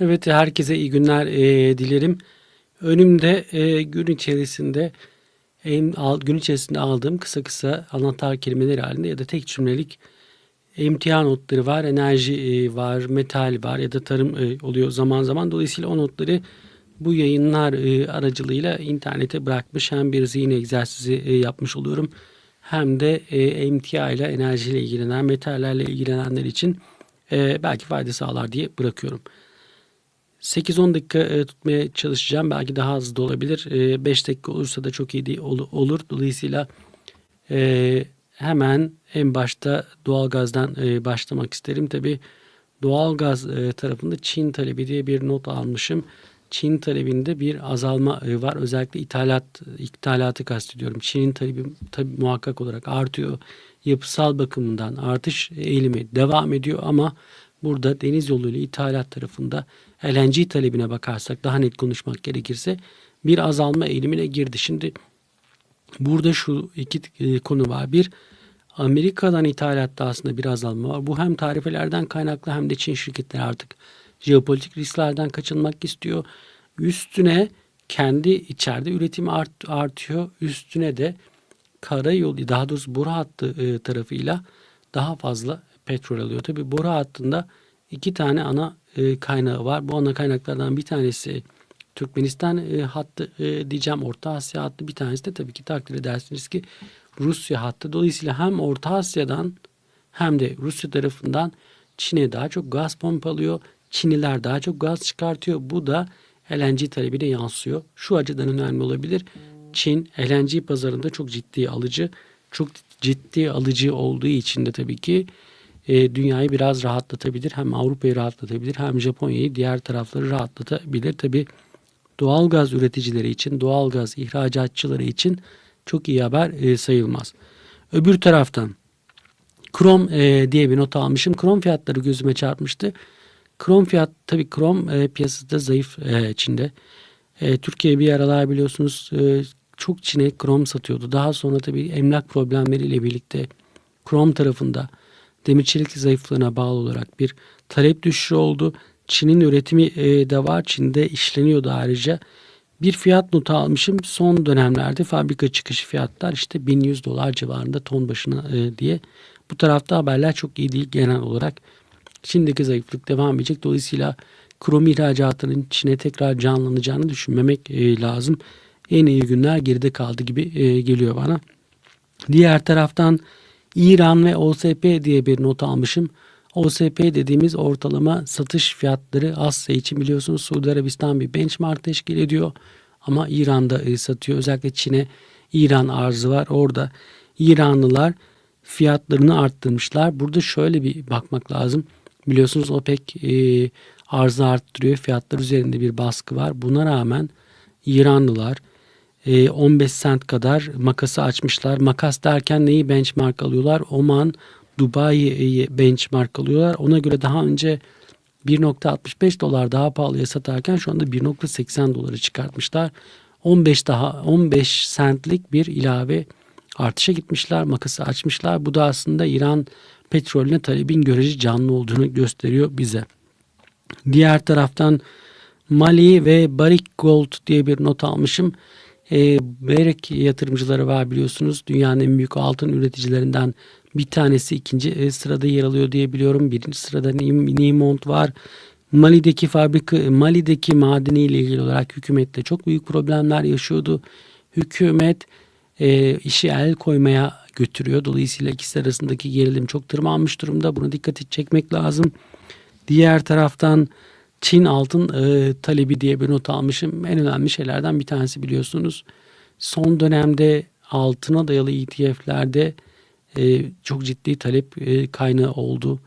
Evet herkese iyi günler e, dilerim. Önümde e, gün içerisinde em, gün içerisinde aldığım kısa kısa anahtar kelimeler halinde ya da tek cümlelik emtia notları var, enerji e, var, metal var ya da tarım e, oluyor zaman zaman. Dolayısıyla o notları bu yayınlar e, aracılığıyla internete bırakmış hem bir zihin egzersizi e, yapmış oluyorum. Hem de e, emtia ile enerjiyle ilgilenen, metallerle ilgilenenler için e, belki fayda sağlar diye bırakıyorum. 8-10 dakika e, tutmaya çalışacağım. Belki daha hızlı da olabilir. E, 5 dakika olursa da çok iyi olur. Dolayısıyla e, hemen en başta doğalgazdan e, başlamak isterim. Tabi doğalgaz e, tarafında Çin talebi diye bir not almışım. Çin talebinde bir azalma e, var. Özellikle ithalat ithalatı kastediyorum. Çin'in talebi tabi muhakkak olarak artıyor. Yapısal bakımından artış eğilimi devam ediyor ama burada deniz yoluyla ithalat tarafında LNG talebine bakarsak daha net konuşmak gerekirse bir azalma eğilimine girdi. Şimdi burada şu iki e, konu var. Bir Amerika'dan ithalatta aslında bir azalma var. Bu hem tarifelerden kaynaklı hem de Çin şirketleri artık jeopolitik risklerden kaçınmak istiyor. Üstüne kendi içeride üretim art, artıyor. Üstüne de karayolu daha doğrusu boru hattı e, tarafıyla daha fazla petrol alıyor. Tabi boru hattında iki tane ana e, kaynağı var. Bu ana kaynaklardan bir tanesi Türkmenistan e, hattı e, diyeceğim Orta Asya hattı bir tanesi de tabii ki takdir edersiniz ki Rusya hattı. Dolayısıyla hem Orta Asya'dan hem de Rusya tarafından Çin'e daha çok gaz pompalıyor. Çinliler daha çok gaz çıkartıyor. Bu da LNG talebine yansıyor. Şu açıdan önemli olabilir. Çin LNG pazarında çok ciddi alıcı. Çok ciddi alıcı olduğu için de tabii ki e, dünyayı biraz rahatlatabilir. Hem Avrupa'yı rahatlatabilir hem Japonya'yı diğer tarafları rahatlatabilir. Tabii doğalgaz üreticileri için, doğalgaz ihracatçıları için çok iyi haber e, sayılmaz. Öbür taraftan krom e, diye bir not almışım. Krom fiyatları gözüme çarpmıştı. Krom fiyat tabii krom e, piyasada zayıf e, Çin'de. E, Türkiye bir aralar biliyorsunuz e, çok Çin'e krom satıyordu. Daha sonra tabii emlak problemleriyle birlikte krom tarafında demir çelik zayıflığına bağlı olarak bir talep düşüşü oldu. Çin'in üretimi e, de var. Çin'de işleniyordu ayrıca. Bir fiyat notu almışım. Son dönemlerde fabrika çıkışı fiyatlar işte 1100 dolar civarında ton başına e, diye. Bu tarafta haberler çok iyi değil genel olarak. Çin'deki zayıflık devam edecek. Dolayısıyla krom ihracatının Çin'e tekrar canlanacağını düşünmemek e, lazım. En iyi günler geride kaldı gibi geliyor bana. Diğer taraftan İran ve OSP diye bir not almışım. OSP dediğimiz ortalama satış fiyatları Asya için biliyorsunuz Suudi Arabistan bir benchmark teşkil ediyor. Ama İran'da e, satıyor. Özellikle Çin'e İran arzı var. Orada İranlılar fiyatlarını arttırmışlar. Burada şöyle bir bakmak lazım. Biliyorsunuz OPEC e, arzı arttırıyor. Fiyatlar üzerinde bir baskı var. Buna rağmen İranlılar 15 sent kadar makası açmışlar. Makas derken neyi benchmark alıyorlar? Oman, Dubai'yi benchmark alıyorlar. Ona göre daha önce 1.65 dolar daha pahalıya satarken şu anda 1.80 doları çıkartmışlar. 15 daha 15 sentlik bir ilave artışa gitmişler. Makası açmışlar. Bu da aslında İran petrolüne talebin görece canlı olduğunu gösteriyor bize. Diğer taraftan Mali ve Barrick Gold diye bir not almışım. E, Barrick yatırımcıları var biliyorsunuz. Dünyanın en büyük altın üreticilerinden bir tanesi ikinci e, sırada yer alıyor diye biliyorum. Birinci sırada Newmont var. Mali'deki fabrika, Mali'deki madeniyle ilgili olarak hükümette çok büyük problemler yaşıyordu. Hükümet e, işi el koymaya götürüyor. Dolayısıyla ikisi arasındaki gerilim çok tırmanmış durumda. Buna dikkati çekmek lazım. Diğer taraftan Çin altın e, talebi diye bir not almışım. En önemli şeylerden bir tanesi biliyorsunuz. Son dönemde altına dayalı ETF'lerde e, çok ciddi talep e, kaynağı oldu.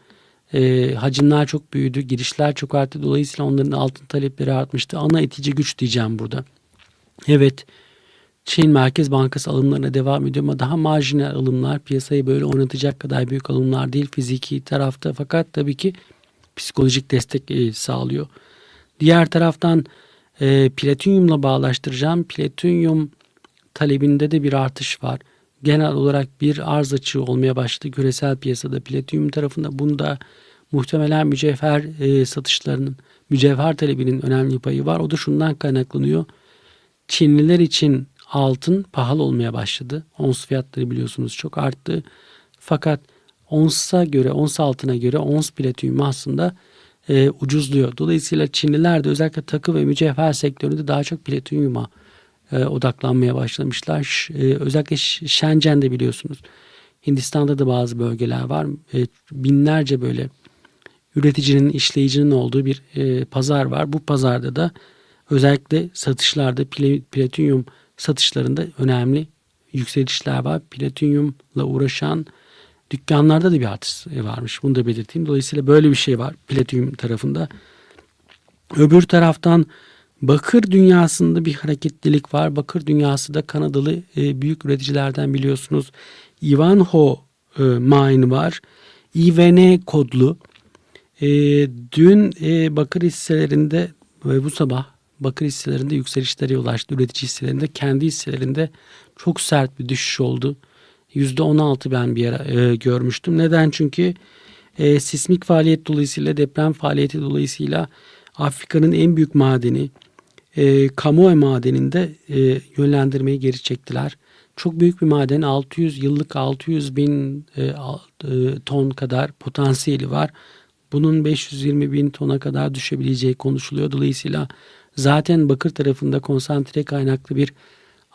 E, hacimler çok büyüdü, girişler çok arttı. Dolayısıyla onların altın talepleri artmıştı. Ana itici güç diyeceğim burada. Evet, Çin Merkez Bankası alımlarına devam ediyor ama daha marjinal alımlar piyasayı böyle oynatacak kadar büyük alımlar değil fiziki tarafta fakat tabii ki psikolojik destek e, sağlıyor. Diğer taraftan e, platinyumla bağlaştıracağım. Platinyum talebinde de bir artış var. Genel olarak bir arz açığı olmaya başladı küresel piyasada platinyum tarafında. Bunda muhtemelen mücevher e, satışlarının, mücevher talebinin önemli payı var. O da şundan kaynaklanıyor. Çinliler için altın pahalı olmaya başladı. Ons fiyatları biliyorsunuz çok arttı. Fakat onsa göre, ons altına göre ons platinyum aslında e, ucuzluyor. Dolayısıyla Çinliler de özellikle takı ve mücevher sektöründe daha çok platinyuma e, odaklanmaya başlamışlar. E, özellikle Shenzhen'de biliyorsunuz. Hindistan'da da bazı bölgeler var. E, binlerce böyle üreticinin, işleyicinin olduğu bir e, pazar var. Bu pazarda da özellikle satışlarda pla- platinyum satışlarında önemli yükselişler var. Platinyumla uğraşan dükkanlarda da bir artış varmış. Bunu da belirteyim. Dolayısıyla böyle bir şey var platinyum tarafında. Öbür taraftan bakır dünyasında bir hareketlilik var. Bakır dünyası da Kanadalı e, büyük üreticilerden biliyorsunuz. Ivanhoe e, Mine var. IVN kodlu. E, dün e, bakır hisselerinde ve bu sabah bakır hisselerinde yükselişlere ulaştı. Üretici hisselerinde kendi hisselerinde çok sert bir düşüş oldu. %16 ben bir ara e, görmüştüm. Neden? Çünkü e, sismik faaliyet dolayısıyla deprem faaliyeti dolayısıyla Afrika'nın en büyük madeni e, Kamoe madeninde e, yönlendirmeyi geri çektiler. Çok büyük bir maden 600 yıllık 600 bin e, e, ton kadar potansiyeli var. Bunun 520 bin tona kadar düşebileceği konuşuluyor. Dolayısıyla zaten bakır tarafında konsantre kaynaklı bir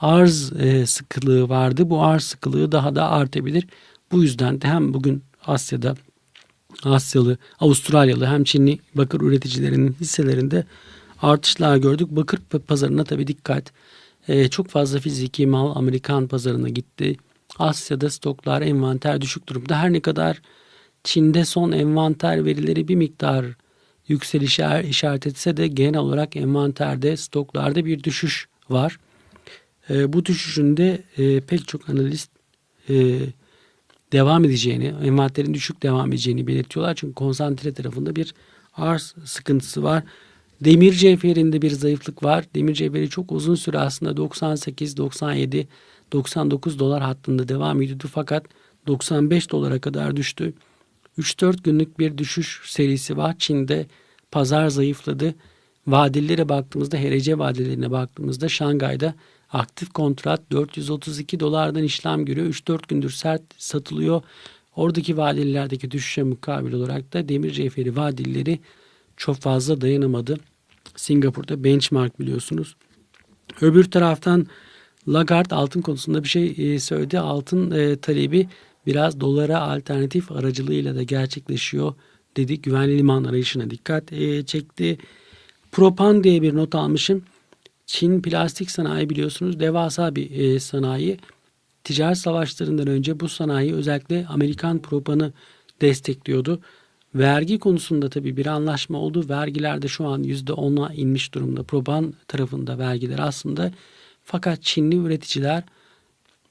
arz e, sıkılığı vardı. Bu arz sıkılığı daha da artabilir. Bu yüzden de hem bugün Asya'da Asyalı, Avustralyalı hem Çinli bakır üreticilerinin hisselerinde artışlar gördük. Bakır pazarına tabii dikkat. Ee, çok fazla fiziki mal Amerikan pazarına gitti. Asya'da stoklar, envanter düşük durumda. Her ne kadar Çin'de son envanter verileri bir miktar yükselişe er- işaret etse de genel olarak envanterde, stoklarda bir düşüş var. Ee, bu düşüşün de e, pek çok analist e, devam edeceğini, envanterin düşük devam edeceğini belirtiyorlar. Çünkü konsantre tarafında bir arz sıkıntısı var. Demir cevherinde bir zayıflık var. Demir cevheri çok uzun süre aslında 98, 97, 99 dolar hattında devam ediyordu. Fakat 95 dolara kadar düştü. 3-4 günlük bir düşüş serisi var. Çin'de pazar zayıfladı. Vadelilere baktığımızda, HRC vadelerine baktığımızda Şangay'da aktif kontrat 432 dolardan işlem görüyor. 3-4 gündür sert satılıyor. Oradaki vadelilerdeki düşüşe mukabil olarak da demir cevheri vadelileri çok fazla dayanamadı. Singapur'da benchmark biliyorsunuz. Öbür taraftan Lagarde altın konusunda bir şey e, söyledi. Altın e, talebi biraz dolara alternatif aracılığıyla da gerçekleşiyor dedi. Güvenli liman arayışına dikkat e, çekti. Propan diye bir not almışım. Çin plastik sanayi biliyorsunuz devasa bir e, sanayi. Ticaret savaşlarından önce bu sanayi özellikle Amerikan propanı destekliyordu. Vergi konusunda tabii bir anlaşma oldu. Vergiler de şu an %10'a inmiş durumda. Propan tarafında vergiler aslında. Fakat Çinli üreticiler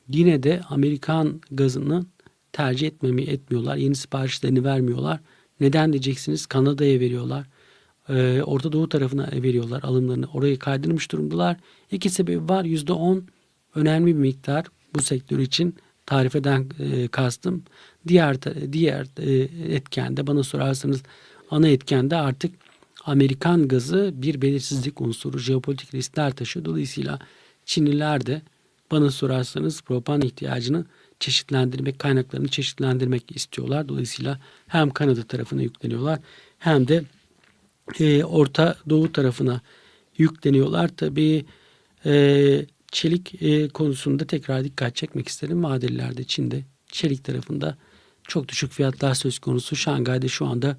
yine de Amerikan gazını tercih etmemi etmiyorlar. Yeni siparişlerini vermiyorlar. Neden diyeceksiniz? Kanada'ya veriyorlar. Ee, Orta Doğu tarafına veriyorlar alımlarını. Orayı kaydırmış durumdalar. İki sebebi var. %10 önemli bir miktar bu sektör için tarifeden e, kastım. Diğer diğer e, etken de bana sorarsanız ana etken de artık Amerikan gazı bir belirsizlik unsuru, jeopolitik riskler taşıyor. Dolayısıyla Çinliler de bana sorarsanız propan ihtiyacını çeşitlendirmek, kaynaklarını çeşitlendirmek istiyorlar. Dolayısıyla hem Kanada tarafına yükleniyorlar hem de e, Orta Doğu tarafına yükleniyorlar. Tabii e, çelik e, konusunda tekrar dikkat çekmek isterim. Vadelilerde Çin'de çelik tarafında çok düşük fiyatlar söz konusu. Şangay'da şu anda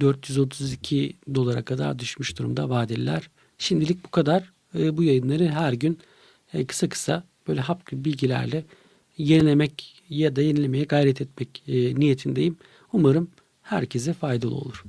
432 dolara kadar düşmüş durumda vadeliler. Şimdilik bu kadar. E, bu yayınları her gün e, kısa kısa böyle hap gibi bilgilerle yenilemek ya da yenilemeye gayret etmek e, niyetindeyim. Umarım herkese faydalı olur.